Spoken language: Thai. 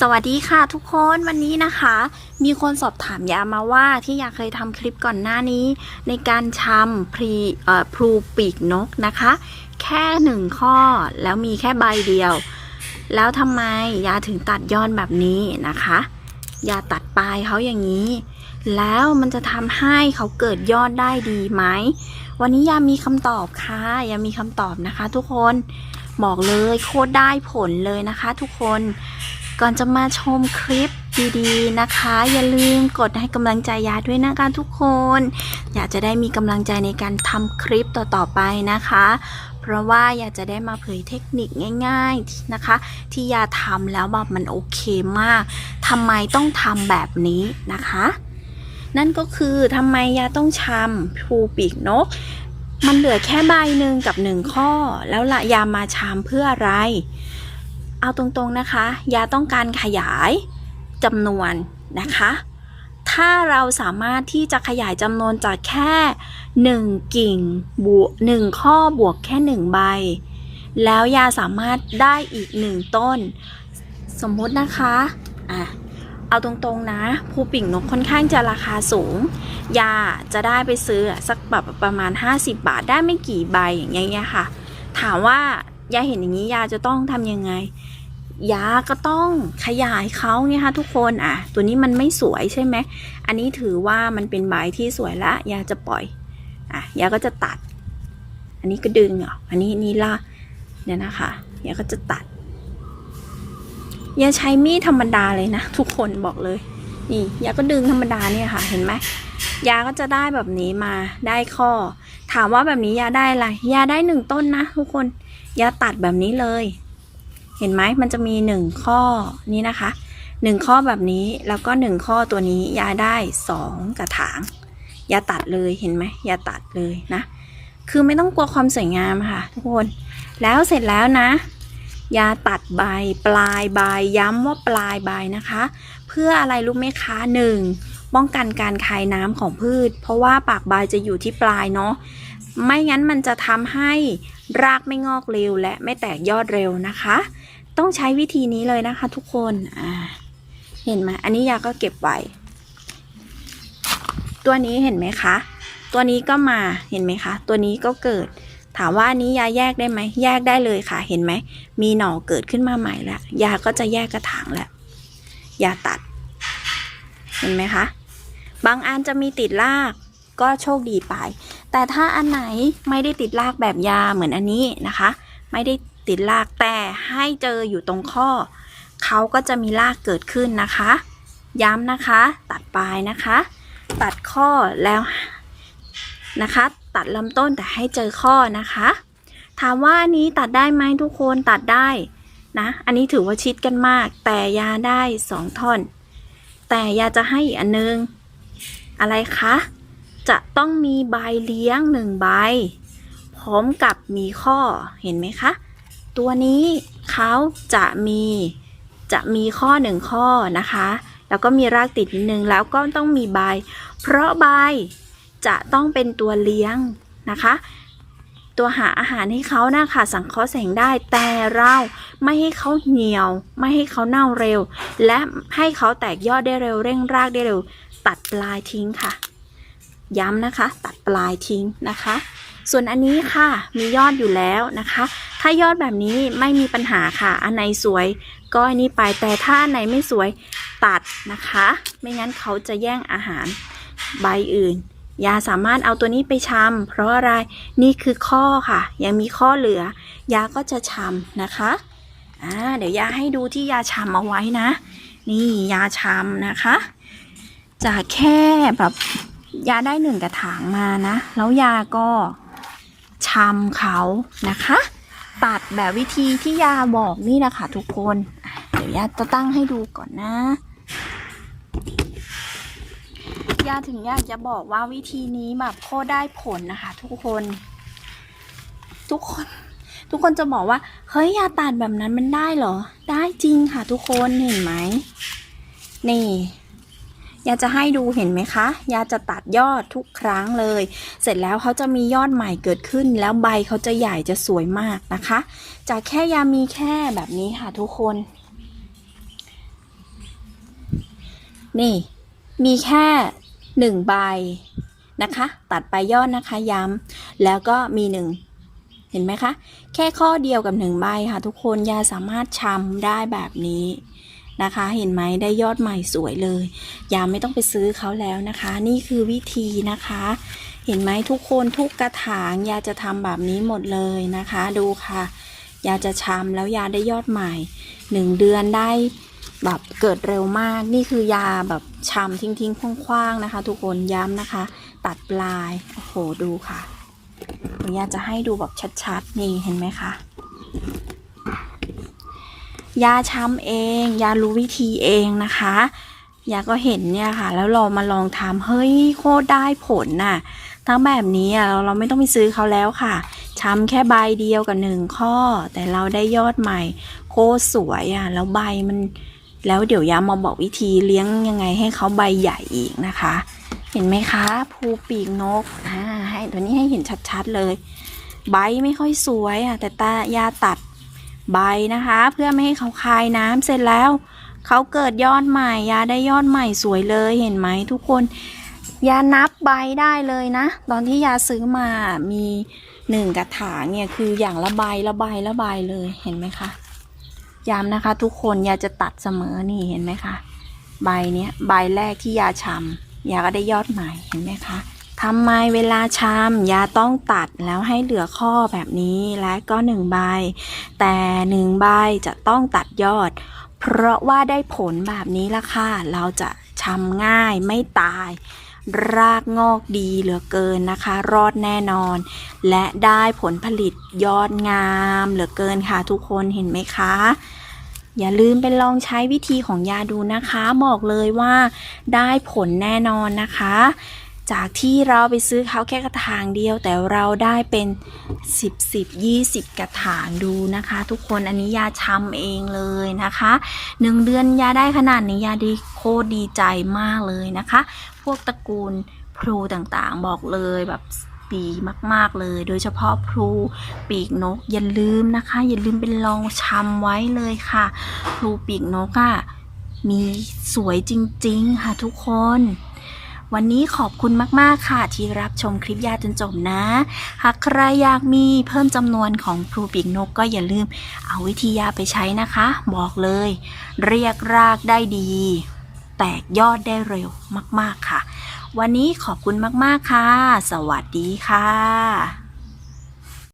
สวัสดีค่ะทุกคนวันนี้นะคะ มีคนสอบถามยามาว่าที่ยาเคยทำคลิปก่อนหน้านี้ ในการชำพรีเอ่อพลูปีกนกนะคะ แค่หนึ่งข้อแล้วมีแค่ใบเดียว แล้วทำไมยาถึงตัดยอดแบบนี้นะคะยาตัดปลายเขาอย่างนี้ แล้วมันจะทำให้เขาเกิดยอดได้ดีไหมวันนี้ยามีคำตอบค่ะยามีคำตอบนะคะ ทุกคนบอกเลยโคตรได้ผลเลยนะคะ ทุกคน ก่อนจะมาชมคลิปดีๆนะคะ อย่าลืมกดให้กำลังใจยาด้วยนะคะทุกคน อยากจะได้มีกำลังใจในการทำคลิปต่อๆไปนะคะ เพราะว่าอยากจะได้มาเผยเทคนิคง่าย ๆนะคะ ที่ยาทำแล้วแบบมันโอเคมากทำไมต้องทำแบบนี้นะคะ นั่นก็คือทำไมยาต้องชำภูปีกนก มันเหลือแค่ใบหนึ่งกับหนึ่งข้อ แล้วละยามาชามเพื่ออะไร เอาตรงๆนะคะ ยาต้องการขยายจำนวนนะคะ ถ้าเราสามารถที่จะขยายจำนวนจากแค่หนึ่งกิ่งบวกหนึ่งข้อบวกแค่หนึ่งใบ แล้วยาสามารถได้อีกหนึ่งต้น สมมตินะคะอะเอาตรงๆนะภูปิ่งนกค่อนข้างจะราคาสูง ยาจะได้ไปซื้อสักแบบประมาณ 50 บาทได้ไม่กี่ใบอย่างเงี้ยค่ะ ถามว่า ยาเห็นอย่างนี้ยาจะต้องทำยังไง ยาก็ต้องขยายเขาไงคะทุกคนอะ ตัวนี้มันไม่สวยใช่ไหม อันนี้ถือว่ามันเป็นใบที่สวยละ ยาจะปล่อย อะ ยาก็จะตัด อันนี้ก็ดึงอะอันนี้นี่ล่ะเนี่ยนะคะ ยาก็จะตัด ยาใช้มีดธรรมดาเลยนะทุกคนบอกเลย นี่ ยาก็ดึงธรรมดาเนี่ยค่ะ เห็นไหมยาก็จะได้แบบนี้มาได้ข้อ ถามว่าแบบนี้ยาได้อะไรยาได้หนึ่งต้นนะทุกคนยาตัดแบบนี้เลย เห็นไหมมันจะมีหนึ่งข้อนี้นะคะหนึ่งข้อแบบนี้แล้วก็หนึ่งข้อตัวนี้ยาได้สองกระถางยาตัดเลยเห็นไหมยาตัดเลยนะ คือไม่ต้องกลัวความสวยงามค่ะ ทุกคน แล้วเสร็จแล้วนะยาตัดใบปลายใบย้ำว่าปลายใบนะคะ เพื่ออะไรรู้ไหมคะหนึ่ง ป้องกันการคายน้ำของพืช เพราะว่าปากใบจะอยู่ที่ปลายเนาะไม่งั้นมันจะทำให้รากไม่งอกเร็วและไม่แตกยอดเร็วนะคะ ต้องใช้วิธีนี้เลยนะคะ ทุกคนอ่าเห็นไหมอันนี้ยาก็เก็บไว้ตัวนี้เห็นไหมคะ ตัวนี้ก็มาเห็นไหมคะ ตัวนี้ก็เกิด ถามว่าอันนี้ยาแยกได้ไหมแยกได้เลยค่ะ เห็นไหมมีหน่อเกิดขึ้นมาใหม่แล้วยาก็จะแยกกระถางแล้วยาตัด เห็นไหมคะ บางอันจะมีติดรากก็โชคดีไป แต่ถ้าอันไหนไม่ได้ติดรากแบบยาเหมือนอันนี้นะคะ ไม่ได้ติดรากแต่ให้เจออยู่ตรงข้อ เขาก็จะมีรากเกิดขึ้นนะคะ ย้ำนะคะ ตัดปลายนะคะ ตัดข้อแล้วนะคะ ตัดลำต้นแต่ให้เจอข้อนะคะ ถามว่าอันนี้ตัดได้ไหมทุกคนตัดได้นะ อันนี้ถือว่าชิดกันมาก แต่ยาได้สองท่อน แต่ยาจะให้อีกอันนึง อะไรคะ จะต้องมีใบเลี้ยงหนึ่งใบ พร้อมกับมีข้อเห็นไหมคะ ตัวนี้เขาจะมีจะมีข้อหนึ่งข้อนะคะ แล้วก็มีรากติดนิดนึงแล้วก็ต้องมีใบ เพราะใบจะต้องเป็นตัวเลี้ยงนะคะ ตัวหาอาหารให้เขานะคะสังเคราะห์แสงได้แต่เราไม่ให้เขาเหี่ยว ไม่ให้เขาเน่าเร็ว และให้เขาแตกยอดได้เร็วเร่งรากได้เร็ว ตัดปลายทิ้งค่ะ ย้ำนะคะ ตัดปลายทิ้งนะคะ ส่วนอันนี้ค่ะมียอดอยู่แล้วนะคะ ถ้ายอดแบบนี้ไม่มีปัญหาค่ะ อันไหนสวยก็อันนี้ไปแต่ถ้าอันไหนไม่สวยตัดนะคะ ไม่งั้นเขาจะแย่งอาหารใบอื่น ยาสามารถเอาตัวนี้ไปชำเพราะอะไรนี่คือข้อค่ะ ยังมีข้อเหลือ ยาก็จะชำนะคะอ่าเดี๋ยวยาให้ดูที่ยาชำเอาไว้นะ นี่ยาชำนะคะ จากแค่แบบยาได้หนึ่งกระถางมานะ แล้วยาก็ชำเขานะคะ ตัดแบบวิธีที่ยาบอกนี่แหละค่ะทุกคน เดี๋ยวยาจะตั้งให้ดูก่อนนะ ยาถึงอยากจะบอกว่าวิธีนี้แบบโคได้ผลนะคะ ทุกคน ทุกคน ทุกคนจะบอกว่า เฮ้ยยาตัดแบบนั้นมันได้เหรอ ได้จริงค่ะ ทุกคนเห็นไหมนี่ยาจะให้ดูเห็นไหมคะ ยาจะตัดยอดทุกครั้งเลย เสร็จแล้วเขาจะมียอดใหม่เกิดขึ้น แล้วใบเขาจะใหญ่จะสวยมากนะคะ จากแค่ยามีแค่แบบนี้ค่ะทุกคน นี่ มีแค่ หนึ่งใบนะคะ ตัดไปยอดนะคะย้ำแล้วก็มีหนึ่งเห็นไหมคะ แค่ข้อเดียวกับหนึ่งใบค่ะ ทุกคนยาสามารถชำได้แบบนี้นะคะ เห็นไหมได้ยอดใหม่สวยเลย ยาไม่ต้องไปซื้อเขาแล้วนะคะ นี่คือวิธีนะคะ เห็นไหมทุกคนทุกกระถางยาจะทำแบบนี้หมดเลยนะคะ ดูค่ะ ยาจะชำแล้วยาได้ยอดใหม่หนึ่งเดือนได้แบบเกิดเร็วมาก นี่คือยาแบบชำทิ้งทิ้งๆคว้างๆนะคะ ทุกคนย้ำนะคะ ตัดปลาย โอ้โหดูค่ะยาจะให้ดูแบบชัดๆ นี่เห็นไหมคะยาช้ำเองยารู้วิธีเองนะคะยาก็เห็นเนี่ยค่ะ แล้วเรามาลองทำเฮ้ยโคตรได้ผลน่ะทั้งแบบนี้อะเราเราไม่ต้องไปซื้อเขาแล้วค่ะ ช้ำแค่ใบเดียวกับหนึ่งข้อ แต่เราได้ยอดใหม่ โคตรสวยอะ แล้วใบมัน แล้วเดี๋ยวยามาบอกวิธีเลี้ยงยังไงให้เขาใบใหญ่อีกนะคะ เห็นไหมคะภูปีกนกอ่าให้ตัวนี้ให้เห็นชัดๆเลย ใบไม่ค่อยสวยอะ แต่ตายาตัดใบนะคะ เพื่อไม่ให้เขาคายน้ำเสร็จแล้ว เขาเกิดยอดใหม่ยาได้ยอดใหม่สวยเลยเห็นไหมทุกคนยานับใบได้เลยนะ ตอนที่ยาซื้อมามี หนึ่งกระถางเนี่ยคืออย่างละใบละใบละใบเลยเห็นไหมคะย้ำนะคะ ทุกคนยาจะตัดเสมอนี่เห็นไหมคะใบเนี้ยใบแรกที่ยาชำยาก็ได้ยอดใหม่เห็นไหมคะทำไมเวลาชำยาต้องตัดแล้วให้เหลือข้อแบบนี้และก็หนึ่งใบ แต่หนึ่งใบจะต้องตัดยอด เพราะว่าได้ผลแบบนี้ละค่ะ เราจะชำง่ายไม่ตาย รากงอกดีเหลือเกินนะคะ รอดแน่นอน และได้ผลผลิตยอดงามเหลือเกินค่ะทุกคนเห็นไหมคะ อย่าลืมไปลองใช้วิธีของยาดูนะคะ บอกเลยว่าได้ผลแน่นอนนะคะ จากที่เราไปซื้อเขาแค่กระถางเดียว แต่เราได้เป็น 10 10 20 กระถางดูนะคะ ทุกคนอันนี้ยาชำเองเลยนะคะหนึ่งเดือนยาได้ขนาดนี้ยาดีโคตรดีใจมากเลยนะคะ พวกตระกูลพลูต่างๆ บอกเลยแบบดีมากๆเลย โดยเฉพาะพลูปีกนกอย่าลืมนะคะ อย่าลืมเป็นลองชำไว้เลยค่ะพลูปีกนกอะ่ะมีสวยจริงๆค่ะทุกคน วันนี้ขอบคุณมากๆค่ะ ที่รับชมคลิปยาจนจบนะ หากใครอยากมีเพิ่มจำนวนของพลูปีกนกก็อย่าลืมเอาวิธียาไปใช้นะคะ บอกเลย เรียกรากได้ดี แตกยอดได้เร็วมาก ๆ ค่ะ วันนี้ขอบคุณมาก ๆ ค่ะ สวัสดีค่ะ